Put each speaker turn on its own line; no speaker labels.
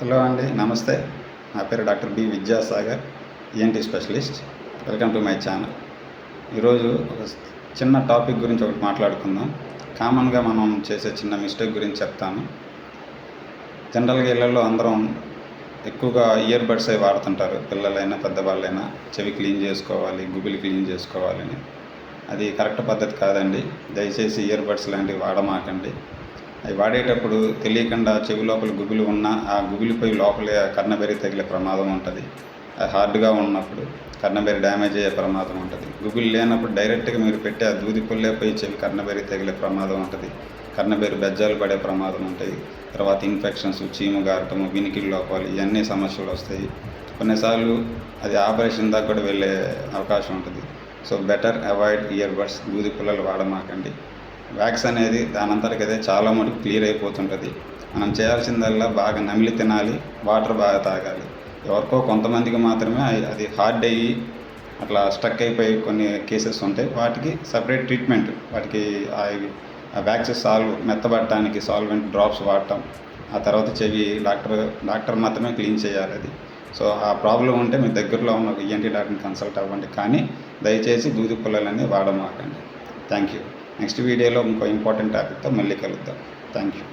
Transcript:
Hello అండి నమస్తే. నా పేరు doctor B Vidyasagar ENT specialist. Welcome to my channel. ఈరోజు ఒక చిన్న టాపిక్ గురించి ఒకటి మాట్లాడుకుందాం. కామన్గా మనం చేసే చిన్న మిస్టేక్ గురించి చెప్తాను. జనరల్గా ఇళ్ళల్లో అందరం ఎక్కువగా ఇయర్ బడ్స్ అవి వాడుతుంటారు. పిల్లలైనా పెద్దవాళ్ళైనా చెవి క్లీన్ చేసుకోవాలి గుబిలి క్లీన్ చేసుకోవాలని. అది కరెక్ట్ పద్ధతి కాదండి. దయచేసి ఇయర్ బడ్స్ లాంటివి వాడమాకండి. అవి వాడేటప్పుడు తెలియకుండా చెవి లోపల గుబులు ఉన్న ఆ గుబులిపై లోపలే కర్ణబెరి తగిలే ప్రమాదం ఉంటుంది. అది హార్డ్గా ఉన్నప్పుడు కర్ణబెరి డ్యామేజ్ అయ్యే ప్రమాదం ఉంటుంది. గుబులు లేనప్పుడు డైరెక్ట్గా మీరు పెట్టే ఆ దూది పుల్లేపై చెవి కర్ణబెరి తగిలే ప్రమాదం ఉంటుంది. కర్ణబెరి బెజ్జాలు పడే ప్రమాదం ఉంటాయి తర్వాత ఇన్ఫెక్షన్స్ చీము గారటము వినికిడి లోపాలు ఇవన్నీ సమస్యలు వస్తాయి. కొన్నిసార్లు అది ఆపరేషన్ దాకా కూడా వెళ్ళే అవకాశం ఉంటుంది. So better avoid ear buds దూది పుల్లలు వాడమాకండి. వ్యాక్స్ అనేది దానంతటికి అదే చాలా మటుకు క్లియర్ అయిపోతుంటుంది. మనం చేయాల్సిందల్లా బాగా నమిలి తినాలి వాటర్ బాగా తాగాలి. ఎవరికో కొంతమందికి మాత్రమే అది హార్డ్ అయ్యి అట్లా స్టక్ అయిపోయి కొన్ని కేసెస్ ఉంటాయి. వాటికి సపరేట్ ట్రీట్మెంట్ వాటికి ఆ ఆ వ్యాక్స్ సాల్వ్ మెత్తబడటానికి సాల్వెంట్ డ్రాప్స్ వాడటం. ఆ తర్వాత చెవి డాక్టర్ డాక్టర్ మాత్రమే క్లీన్ చేయాలి అది. సో ఆ ప్రాబ్లం ఉంటే మీ దగ్గరలో ఉన్న ఈఎన్టీ డాక్టర్ని కన్సల్ట్ అవ్వండి. కానీ దయచేసి దూది పుల్లలన్నీ వాడమాకండి. థ్యాంక్ యూ నెక్స్ట్ వీడియోలో ఇంకో ఇంపార్టెంట్ టాపిక్తో మళ్ళీ కలుద్దాం. Thank you.